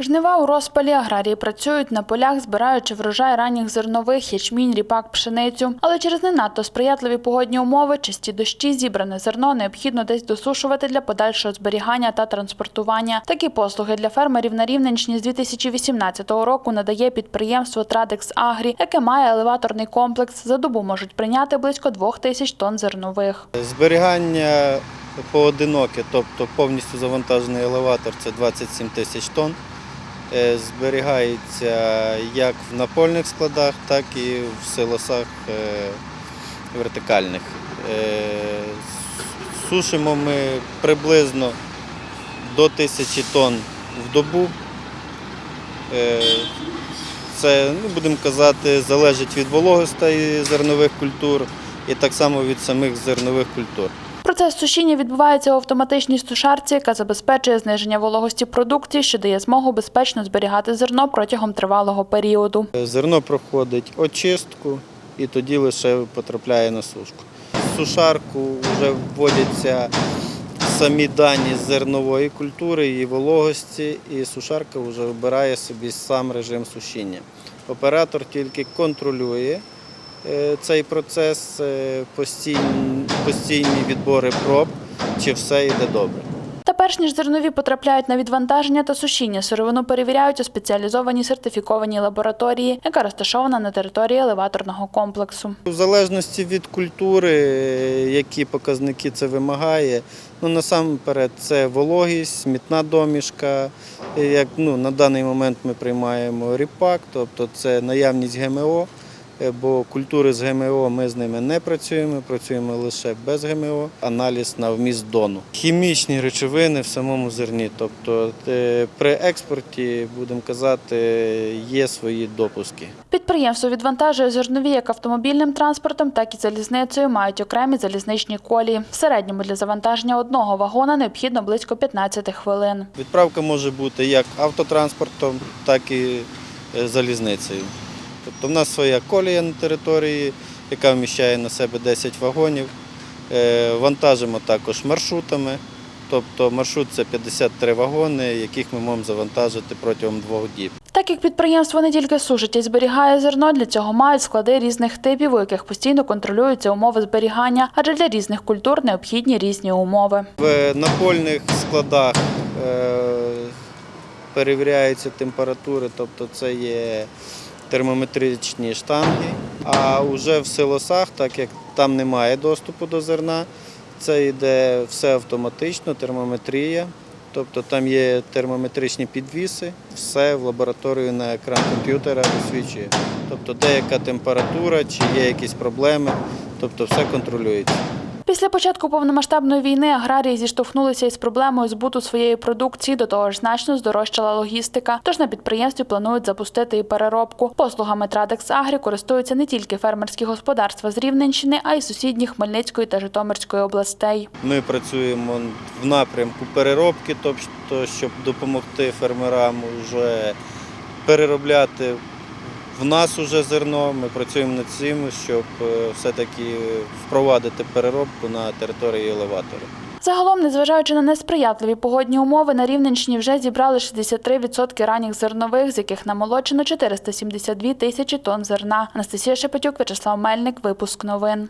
Жнива у розпалі аграрії працюють на полях, збираючи врожай ранніх зернових, ячмінь, ріпак, пшеницю. Але через не надто сприятливі погодні умови, часті дощі, зібране зерно необхідно десь досушувати для подальшого зберігання та транспортування. Такі послуги для фермерів на Рівненщині з 2018 року надає підприємство Традекс Агрі, яке має елеваторний комплекс. За добу можуть прийняти близько двох тисяч тонн зернових. Зберігання поодиноке, тобто повністю завантажений елеватор це 27 тисяч тонн. Е, Зберігається як в напольних складах, так і в силосах е, вертикальних. Е, Сушимо ми приблизно до тисячі тонн в добу. Це, ну, будемо казати, залежить від вологостей зернових культур і так само від самих зернових культур. Процес сушіння відбувається у автоматичній сушарці, яка забезпечує зниження вологості продукції, що дає змогу безпечно зберігати зерно протягом тривалого періоду. Зерно проходить очистку і тоді лише потрапляє на сушку. В сушарку вже вводяться самі дані зернової культури, її вологості, і сушарка вже обирає собі сам режим сушіння. Оператор тільки контролює е, цей процес, е, постійні, відбори проб, чи все йде добре. Та перш ніж зернові потрапляють на відвантаження та сушіння, сировину перевіряють у спеціалізованій сертифікованій лабораторії, яка розташована на території елеваторного комплексу. В залежності від культури, які показники це вимагає, ну насамперед це вологість, смітна домішка. Як ну, на даний момент ми приймаємо ріпак, тобто це наявність ГМО, бо культури з ГМО ми з ними не працюємо, працюємо лише без ГМО, аналіз на вміст дону. Хімічні речовини в самому зерні, тобто е, при експорті, будемо казати, є свої допуски. Підприємство відвантажує зернові як автомобільним транспортом, так і залізницею мають окремі залізничні колії. В середньому для завантаження одного вагона необхідно близько 15 хвилин. Відправка може бути як автотранспортом, так і е, залізницею. Тобто в нас своя колія на території, яка вміщає на себе 10 вагонів. Е, Вантажимо також маршрутами. Тобто маршрут це 53 вагони, яких ми можемо завантажити протягом двох діб. Так як підприємство не тільки сушить і зберігає зерно, для цього мають склади різних типів, у яких постійно контролюються умови зберігання, адже для різних культур необхідні різні умови. В напольних складах е, перевіряються температури, тобто це є термометричні штанги. А вже в силосах, так як там немає доступу до зерна, це йде все автоматично, термометрія. Тобто там є термометричні підвіси, все в лабораторію на екран комп'ютера висвічує. Тобто деяка температура, чи є якісь проблеми, тобто все контролюється. Після початку повномасштабної війни аграрії зіштовхнулися із проблемою збуту своєї продукції. До того ж, значно здорожчала логістика. Тож на підприємстві планують запустити і переробку. Послугами Традекс Агрі користуються не тільки фермерські господарства з Рівненщини, а й сусідніх Хмельницької та Житомирської областей. Ми працюємо в напрямку переробки, тобто, щоб допомогти фермерам вже переробляти в нас уже зерно. Ми працюємо над цим, щоб е, все-таки впровадити переробку на території елеватора. Загалом, незважаючи на несприятливі погодні умови, на Рівненщині вже зібрали 63% ранніх зернових, з яких намолочено 472 тисячі тонн зерна. Анастасія Шепетюк, Вячеслав Мельник. Випуск новин.